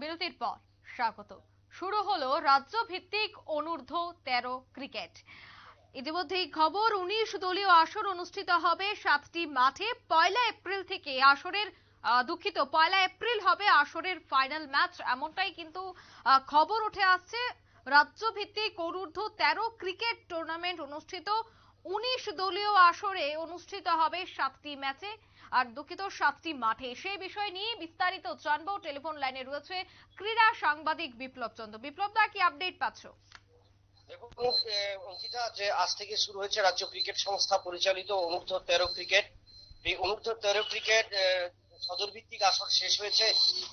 বিরতির পর স্বাগত। শুরু হলো রাজ্য ভিত্তিক অনূর্ধ্ব তেরো ক্রিকেট। ইতিমধ্যেই খবর, উনিশ দলীয় আসর অনুষ্ঠিত হবে সাতটি মাঠে। পয়লা এপ্রিল থেকে আসরের দুঃখিত, পয়লা এপ্রিল হবে আসরের ফাইনাল ম্যাচ। এমনটাই কিন্তু খবর উঠে আসছে। রাজ্য ভিত্তিক অনূর্ধ্ব তেরো ক্রিকেট টুর্নামেন্ট অনুষ্ঠিত উনিশ দলীয় আসরে অনুষ্ঠিত হবে সাতটি ম্যাচে, আর দুঃখিত সাতটি মাঠে। সেই বিষয় নিয়ে বিস্তারিত জানব। টেলিফোন লাইনে রয়েছে ক্রীড়া সাংবাদিক বিপ্লব চন্দ্র বিপ্লব দা, কি আপডেট পাচ্ছ? দেখুন যে আজ থেকে শুরু হয়েছে রাজ্য ক্রিকেট সংস্থা পরিচালিত তেরো ক্রিকেট। এই অনূর্ধ্ব তেরো ক্রিকেট সদর ভিত্তিক আসর শেষ হয়েছে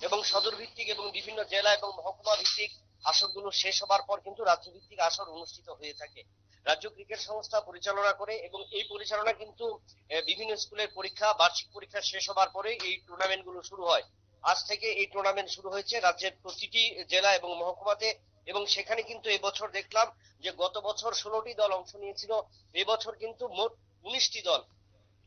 এবং সদর ভিত্তিক এবং বিভিন্ন জেলা এবং মহকুমা ভিত্তিক আসরগুলো শেষ হবার পর কিন্তু রাজ্য ভিত্তিক আসর অনুষ্ঠিত হয়ে থাকে। রাজ্য ক্রিকেট সংস্থা পরিচালনা করে এবং এই পরিচালনা কিন্তু বিভিন্ন স্কুলের পরীক্ষা, বার্ষিক পরীক্ষা শেষ হবার পরে এই টুর্নামেন্টগুলো শুরু হয়। আজ থেকে এই টুর্নামেন্ট শুরু হয়েছে রাজ্যের প্রতিটি জেলা এবং মহকুমাতে এবং সেখানে কিন্তু এবছর দেখলাম যে গত বছর ষোলোটি দল অংশ নিয়েছিল, এবছর কিন্তু মোট উনিশটি দল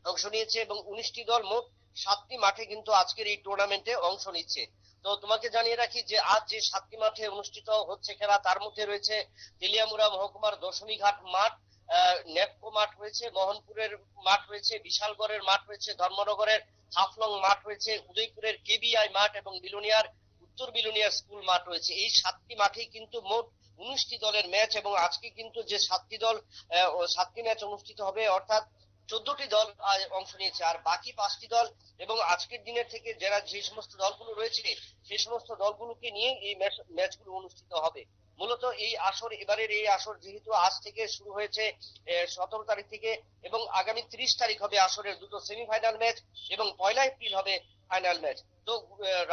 অংশ নিয়েছে এবং উনিশটি দল মোট সাতটি মাঠে কিন্তু আজকের এই টুর্নামেন্টে অংশ নিচ্ছে। তো তোমাকে জানিয়ে রাখি যে আজ যে সাতটি মাঠে অনুষ্ঠিত হচ্ছে খেলা, তার মধ্যে রয়েছে তেলিয়ামুড়া মহকুমার দশমীঘাট মাঠ নেপকো মাঠ রয়েছে, মোহনপুরের মাঠ রয়েছে, বিশালগড়ের মাঠ রয়েছে, ধর্মনগরের হাফলং মাঠ রয়েছে, উদয়পুরের কেবিআই মাঠ এবং বিলোনিয়ার, উত্তর বিলোনিয়া স্কুল মাঠ রয়েছে। এই সাতটি মাঠেই কিন্তু মোট উনিশটি দলের ম্যাচ এবং আজকে কিন্তু যে সাতটি দল সাতটি ম্যাচ অনুষ্ঠিত হবে, অর্থাৎ চোদ্দটি দল অংশ নিয়েছে। আর বাকি পাঁচটি দল এবং আজকের দিনের থেকে যারা যে সমস্ত দলগুলো রয়েছে সেই সমস্ত দলগুলোকে নিয়ে এই ম্যাচ, ম্যাচগুলো অনুষ্ঠিত হবে। মূলত এই আসর, এবারের এই আসর যেহেতু আজ থেকে শুরু হয়েছে সতেরো তারিখ থেকে এবং আগামী ত্রিশ তারিখ হবে আসরের দুটো সেমিফাইনাল ম্যাচ এবং পয়লা এপ্রিল হবে ফাইনাল ম্যাচ তো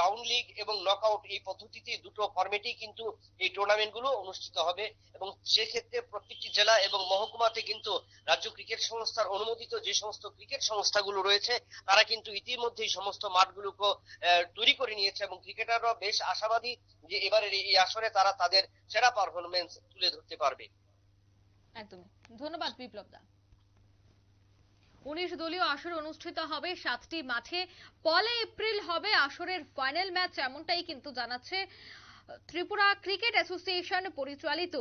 রাউন্ড লিগ এবং নকআউট এই পদ্ধতিতে দুটো ফরম্যাটেই কিন্তু এই টুর্নামেন্টগুলো অনুষ্ঠিত হবে এবং সেক্ষেত্রে প্রত্যেকটি জেলা এবং মহকুমাতে কিন্তু রাজ্য ক্রিকেট সংস্থার অনুমোদিত যে সমস্ত ক্রিকেট সংস্থাগুলো রয়েছে, তারা কিন্তু ইতিমধ্যেই সমস্ত মাঠগুলোকে তৈরি করে নিয়েছে এবং ক্রিকেটাররা বেশ আশাবাদী যে এবারের এই আসরে তারা তাদের সেরা পারফরমেন্স তুলে ধরতে পারবে। একদমই। ধন্যবাদ বিপ্লব দা উনিশ দলীয় আসর অনুষ্ঠিত হবে, সাতটি মাঠে। পলে এপ্রিল হবে আসরের ফাইনাল ম্যাচ, এমনটাই কিন্তু জানাচ্ছে ত্রিপুরা ক্রিকেট অ্যাসোসিয়েশন পরিচালিত।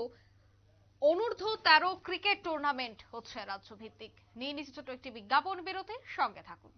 অনূর্ধ্ব তেরো ক্রিকেট টুর্নামেন্ট হচ্ছে রাজ্য ভিত্তিক নিয়ে নিচ্ছে ছোট একটি বিজ্ঞাপন বিরতির সঙ্গে থাকুন।